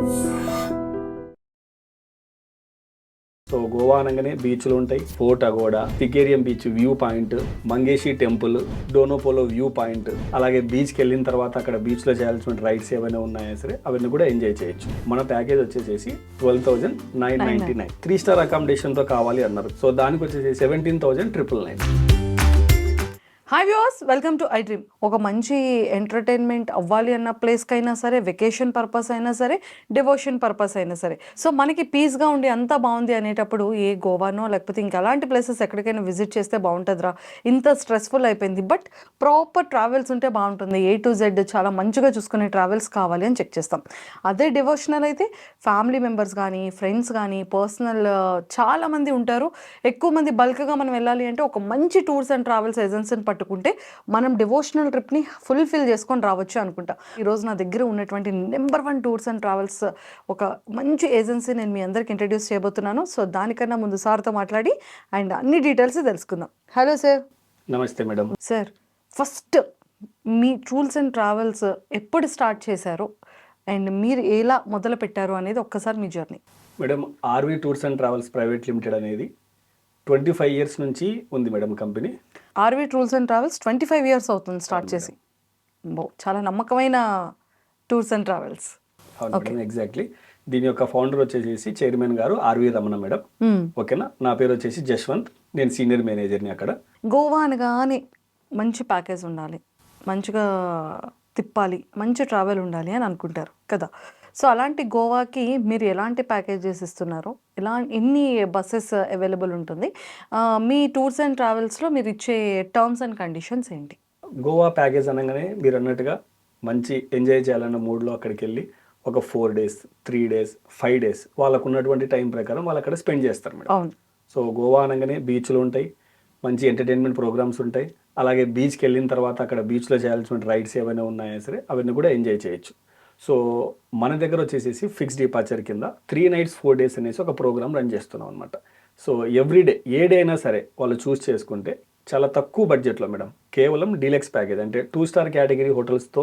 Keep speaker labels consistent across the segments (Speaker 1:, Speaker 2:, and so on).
Speaker 1: So Goa అనగానే బీచ్లు ఉంటాయి. Fort Aguada తికేరియం beach view point Mangeshi temple Dona Paula view point. అలాగే బీచ్కి వెళ్ళిన తర్వాత అక్కడ బీచ్లో చేయాల్సిన రైడ్స్ ఏమైనా ఉన్నాయా సరే అవన్నీ కూడా ఎంజాయ్ చేయొచ్చు. మన ప్యాకేజ్ వచ్చేసేసి twelve thousand nine ninety nine. Three star అకామిడేషన్తో కావాలి అన్నారు. సో దానికి వచ్చేసి seventeen thousand triple nine.
Speaker 2: Hi viewers welcome to iDream ఒక మంచి ఎంటర్టైన్మెంట్ అవ్వాలి అన్న ప్లేస్కైనా సరే వెకేషన్ పర్పస్ అయినా సరే డివోషన్ పర్పస్ అయినా సరే. సో మనకి పీస్గా ఉండి అంతా బాగుంది అనేటప్పుడు ఏ గోవానో లేకపోతే ఇంకా అలాంటి ప్లేసెస్ ఎక్కడికైనా విజిట్ చేస్తే బాగుంటుందిరా. ఇంత స్ట్రెస్ఫుల్ అయిపోయింది. బట్ ప్రాపర్ ట్రావెల్స్ ఉంటే బాగుంటుంది. ఏ టు జెడ్ చాలా మంచిగా చూసుకునే ట్రావెల్స్ కావాలి అని చెక్ చేస్తాం. అదే డివోషనల్ అయితే ఫ్యామిలీ మెంబర్స్ కానీ ఫ్రెండ్స్ కానీ పర్సనల్ చాలామంది ఉంటారు. ఎక్కువ మంది బల్క్గా మనం వెళ్ళాలి అంటే ఒక మంచి టూర్స్ అండ్ ట్రావెల్స్ ఏజెన్సీని పట్టుకుంటే మనం డివోషనల్ ట్రిప్ని ఫుల్ఫిల్ చేసుకొని రావచ్చు అనుకుంటా. ఈరోజు నా దగ్గర ఉన్నటువంటి number one tours and travels ఒక మంచి ఏజెన్సీ నేను మీ అందరికి ఇంట్రడ్యూస్ చేయబోతున్నాను. సో దానికన్నా ముందు సార్తో మాట్లాడి అండ్ అన్ని డీటెయిల్స్ తెలుసుకుందాం. హలో సార్
Speaker 1: నమస్తే మేడం.
Speaker 2: సార్ ఫస్ట్ మీ టూల్స్ అండ్ ట్రావెల్స్ ఎప్పుడు స్టార్ట్ చేశారు? అండ్ మీరు ఎలా మొదలు పెట్టారు అనేది ఒక్కసారి మీ journey
Speaker 1: madam R V tours and travels private limited అనేది ట్వంటీ ఫైవ్ ఇయర్స్ నుంచి ఉంది madam company.
Speaker 2: R V tours and travels twenty five years అవుతుంది స్టార్ట్ చేసి. బో చాలా నమ్మకమైన టూర్స్ అండ్ ట్రావెల్స్.
Speaker 1: అవును మేడం ఎగ్జాక్ట్లీ. దీని యొక్క ఫౌండర్ వచ్చేసి చైర్మన్ గారు ఆర్వి రమణ మేడం. ఓకేనా? నా పేరు వచ్చేసి జశ్వంత్. నేను సీనియర్ మేనేజర్ని అక్కడ.
Speaker 2: గోవా అనగానే మంచి ప్యాకేజ్ ఉండాలి. మంచిగా తిప్పాలి. మంచి ట్రావెల్ ఉండాలి అని అనుకుంటారు కదా. సో అలాంటి గోవాకి మీరు ఎలాంటి ప్యాకేజెస్ ఇస్తున్నారు? ఎలా ఎన్ని బస్సెస్ అవైలబుల్ ఉంటుంది? మీ టూర్స్ అండ్ ట్రావెల్స్లో మీరు ఇచ్చే టర్మ్స్ అండ్ కండిషన్స్ ఏంటి?
Speaker 1: గోవా ప్యాకేజ్ అనగానే మీరు అన్నట్టుగా మంచి ఎంజాయ్ చేయాలన్న మూడ్లో అక్కడికి వెళ్ళి ఒక four days three days five days వాళ్ళకు ఉన్నటువంటి టైం ప్రకారం వాళ్ళు అక్కడ స్పెండ్ చేస్తారు మేడం.
Speaker 2: అవును.
Speaker 1: సో గోవా అనగానే బీచ్లు ఉంటాయి మంచి ఎంటర్టైన్మెంట్ ప్రోగ్రామ్స్ ఉంటాయి అలాగే బీచ్కి వెళ్ళిన తర్వాత అక్కడ బీచ్లో చేయాల్సిన రైడ్స్ ఏమైనా ఉన్నాయా సరే అవన్నీ కూడా ఎంజాయ్ చేయొచ్చు. సో మన దగ్గర వచ్చేసేసి ఫిక్స్ డిపార్చర్ కింద త్రీ నైట్స్ ఫోర్ డేస్ అనేసి ఒక ప్రోగ్రామ్ రన్ చేస్తున్నాం అనమాట so every day a day అయినా సరే వాళ్ళు చూస్ చేసుకుంటే చాలా తక్కువ బడ్జెట్లో మేడం కేవలం డీలక్స్ ప్యాకేజ్ అంటే టూ స్టార్ కేటగిరీ హోటల్స్తో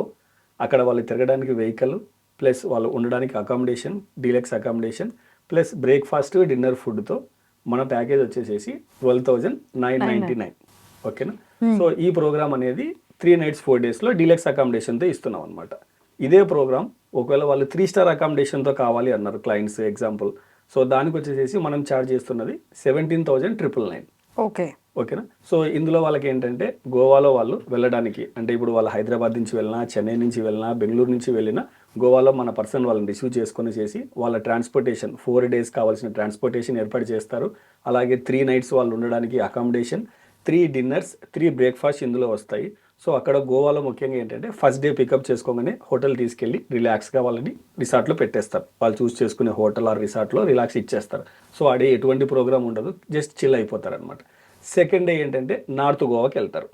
Speaker 1: అక్కడ వాళ్ళు తిరగడానికి వెహికల్ ప్లస్ వాళ్ళు ఉండడానికి accommodation deluxe accommodation plus breakfast dinner ఫుడ్తో మన ప్యాకేజ్ వచ్చేసేసి twelve thousand nine ninety nine ఓకేనా సో ఈ ప్రోగ్రామ్ అనేది త్రీ నైట్స్ ఫోర్ డేస్లో డీలక్స్ అకామిడేషన్తో ఇస్తున్నాం అనమాట ఇదే ప్రోగ్రామ్ ఒకవేళ వాళ్ళు త్రీ స్టార్ అకామిడేషన్తో కావాలి అన్నారు క్లయింట్స్ ఎగ్జాంపుల్ సో దానికి వచ్చేసేసి మనం ఛార్జ్ చేస్తున్నది seventeen thousand triple nine
Speaker 2: okay.
Speaker 1: ఓకేనా? సో ఇందులో వాళ్ళకి ఏంటంటే గోవాలో వాళ్ళు వెళ్ళడానికి అంటే ఇప్పుడు వాళ్ళు హైదరాబాద్ నుంచి వెళ్ళినా చెన్నై నుంచి వెళ్ళినా బెంగళూరు నుంచి వెళ్ళినా గోవాలో మన పర్సన్ వాళ్ళని రిసీవ్ చేసుకొని చేసి వాళ్ళ ట్రాన్స్పోర్టేషన్ ఫోర్ డేస్ కావాల్సిన ట్రాన్స్పోర్టేషన్ ఏర్పాటు చేస్తారు. అలాగే త్రీ నైట్స్ వాళ్ళు ఉండడానికి accommodation three dinners three breakfast ఇందులో వస్తాయి. సో అక్కడ గోవాలో ముఖ్యంగా ఏంటంటే ఫస్ట్ డే పికప్ చేసుకోగానే హోటల్ తీసుకెళ్ళి రిలాక్స్గా వాళ్ళని రిసార్ట్లో పెట్టేస్తారు. వాళ్ళు చూస్ చేసుకునే హోటల్ ఆర్ రిసార్ట్లో రిలాక్స్ ఇచ్చేస్తారు. సో ఆడే ఎటువంటి ప్రోగ్రామ్ ఉండదు. జస్ట్ చిల్ అయిపోతారు అనమాట సెకండ్ డే ఏంటంటే నార్త్ గోవాకి వెళ్తారు.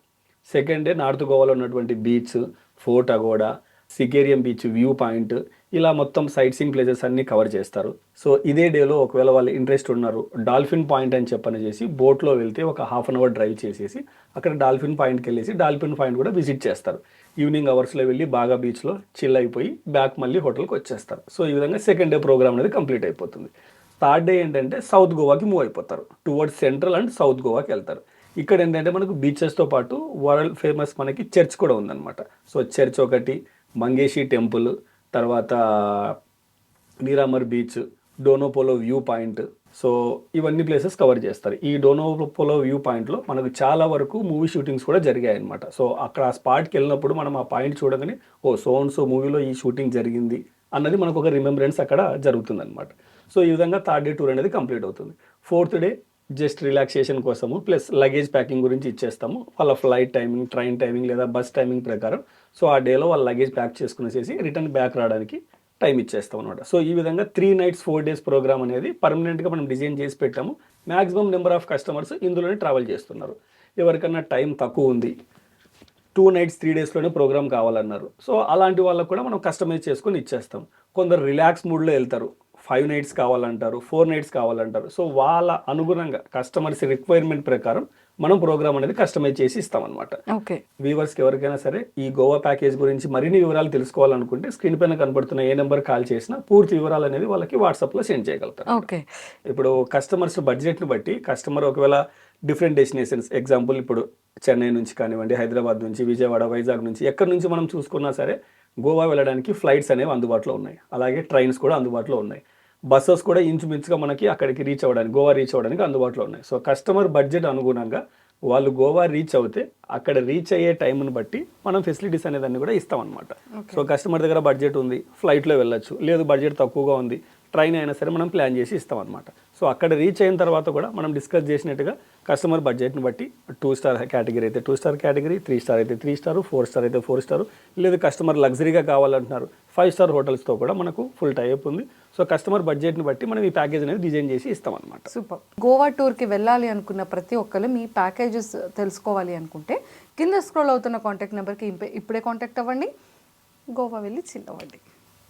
Speaker 1: సెకండ్ డే నార్త్ గోవాలో ఉన్నటువంటి beach fort Aguada Sinquerim beach view point ఇలా మొత్తం సైట్ సీయింగ్ ప్లేసెస్ అన్ని కవర్ చేస్తారు. సో ఇదే డేలో ఒకవేళ వాళ్ళు ఇంట్రెస్ట్ ఉన్నారు డాల్ఫిన్ పాయింట్ అని చెప్పని చేసి బోట్లో వెళ్తే ఒక హాఫ్ అన్ అవర్ డ్రైవ్ చేసేసి అక్కడ డాల్ఫిన్ పాయింట్కి వెళ్ళేసి డాల్ఫిన్ పాయింట్ కూడా విజిట్ చేస్తారు. ఈవినింగ్ అవర్స్లో వెళ్ళి బాగా బీచ్లో చిల్ అయిపోయి బ్యాక్ మళ్ళీ హోటల్కి వచ్చేస్తారు. సో ఈ విధంగా సెకండ్ డే ప్రోగ్రామ్ అనేది కంప్లీట్ అయిపోతుంది. థర్డ్ డే ఏంటంటే సౌత్ గోవాకి మూవ్ అయిపోతారు. టువర్డ్స్ సెంట్రల్ అండ్ సౌత్ గోవాకి వెళ్తారు. ఇక్కడ ఏంటంటే మనకు బీచెస్తో పాటు వరల్డ్ ఫేమస్ మనకి చర్చ్ కూడా ఉందన్నమాట. సో చర్చ్ ఒకటి మంగేషి టెంపుల్ తర్వాత Miramar beach Dona Paula view point. So ఇవన్నీ ప్లేసెస్ కవర్ చేస్తారు. ఈ డోనోపోలో వ్యూ పాయింట్లో మనకు చాలా వరకు మూవీ షూటింగ్స్ కూడా జరిగాయి అనమాట సో అక్కడ ఆ స్పాట్కి వెళ్ళినప్పుడు మనం ఆ పాయింట్ చూడగానే ఓ సోన్ సో మూవీలో ఈ షూటింగ్ జరిగింది అన్నది మనకు ఒక రిమెంబరెన్స్ అక్కడ జరుగుతుందన్నమాట. సో ఈ విధంగా థర్డ్ డే టూర్ అనేది కంప్లీట్ అవుతుంది. ఫోర్త్ డే జస్ట్ రిలాక్సేషన్ కోసము ప్లస్ లగేజ్ ప్యాకింగ్ గురించి ఇచ్చేస్తాము. వాళ్ళ ఫ్లైట్ టైమింగ్ ట్రైన్ టైమింగ్ లేదా బస్ టైమింగ్ ప్రకారం. సో ఆ డేలో వాళ్ళ లగేజ్ ప్యాక్ చేసుకునేసేసి రిటర్న్ బ్యాక్ రావడానికి టైం ఇచ్చేస్తాం అనమాట సో ఈ విధంగా three nights four days program అనేది పర్మనెంట్గా మనం డిజైన్ చేసి పెట్టాము. మ్యాక్సిమం నెంబర్ ఆఫ్ కస్టమర్స్ ఇందులోనే ట్రావెల్ చేస్తున్నారు. ఎవరికన్నా టైం తక్కువ ఉంది టూ నైట్స్ త్రీ డేస్లోనే ప్రోగ్రామ్ కావాలన్నారు. సో అలాంటి వాళ్ళకు కూడా మనం కస్టమైజ్ చేసుకొని ఇచ్చేస్తాం. కొందరు రిలాక్స్ మూడ్లో వెళ్తారు. ఫైవ్ నైట్స్ కావాలంటారు ఫోర్ నైట్స్ కావాలంటారు. సో వాళ్ళ అనుగుణంగా కస్టమర్స్ రిక్వైర్మెంట్ ప్రకారం మనం ప్రోగ్రామ్ అనేది కస్టమైజ్ చేసి ఇస్తామన్నమాట.
Speaker 2: ఓకే.
Speaker 1: వ్యూవర్స్కి ఎవరికైనా సరే ఈ గోవా ప్యాకేజ్ గురించి మరిన్ని వివరాలు తెలుసుకోవాలనుకుంటే స్క్రీన్ పైన కనబడుతున్న ఏ నెంబర్ కాల్ చేసినా పూర్తి వివరాలు అనేది వాళ్ళకి వాట్సాప్లో సెండ్ చేయగలుగుతారు
Speaker 2: ఓకే.
Speaker 1: ఇప్పుడు కస్టమర్స్ బడ్జెట్ని బట్టి కస్టమర్ ఒకవేళ డిఫరెంట్ డెస్టినేషన్స్ ఎగ్జాంపుల్ ఇప్పుడు చెన్నై నుంచి కానివ్వండి హైదరాబాద్ నుంచి విజయవాడ వైజాగ్ నుంచి ఎక్కడి నుంచి మనం చూసుకున్నా సరే గోవా వెళ్ళడానికి ఫ్లైట్స్ అనేవి అందుబాటులో ఉన్నాయి. అలాగే ట్రైన్స్ కూడా అందుబాటులో ఉన్నాయి. బస్సెస్ కూడా ఇంచుమించుగా మనకి అక్కడికి రీచ్ అవ్వడానికి గోవా రీచ్ అవ్వడానికి అందుబాటులో ఉన్నాయి. సో కస్టమర్ బడ్జెట్ అనుగుణంగా వాళ్ళు గోవా రీచ్ అవుతే అక్కడ రీచ్ అయ్యే టైంని బట్టి మనం ఫెసిలిటీస్ అనేదాన్ని కూడా ఇస్తాం అనమాట సో కస్టమర్ దగ్గర బడ్జెట్ ఉంది ఫ్లైట్లో వెళ్ళొచ్చు. లేదు బడ్జెట్ తక్కువగా ఉంది ట్రైన్ అయినా సరే మనం ప్లాన్ చేసి ఇస్తాం అనమాట సో అక్కడ రీచ్ అయిన తర్వాత కూడా మనం డిస్కస్ చేసినట్టుగా కస్టమర్ బడ్జెట్ని బట్టి టూ స్టార్ కేటగిరీ అయితే two star category three star అయితే త్రీ స్టార్ ఫోర్ స్టార్ అయితే ఫోర్ స్టార్ లేదు కస్టమర్ లగ్జరీగా కావాలంటున్నారు. ఫైవ్ స్టార్ హోటల్స్తో కూడా మనకు ఫుల్ టైప్ ఉంది. సో కస్టమర్ బడ్జెట్ని బట్టి మనం ఈ ప్యాకేజ్ అనేది డిజైన్ చేసి ఇస్తాం అనమాట
Speaker 2: సూపర్ గోవా టూర్కి వెళ్ళాలి అనుకున్న ప్రతి ఒక్కరు మీ ప్యాకేజెస్ తెలుసుకోవాలి అనుకుంటే కింద స్క్రోల్ అవుతున్న కాంటాక్ట్ నెంబర్కి ఇప్పుడే కాంటాక్ట్ అవ్వండి. గోవా వెళ్ళి chill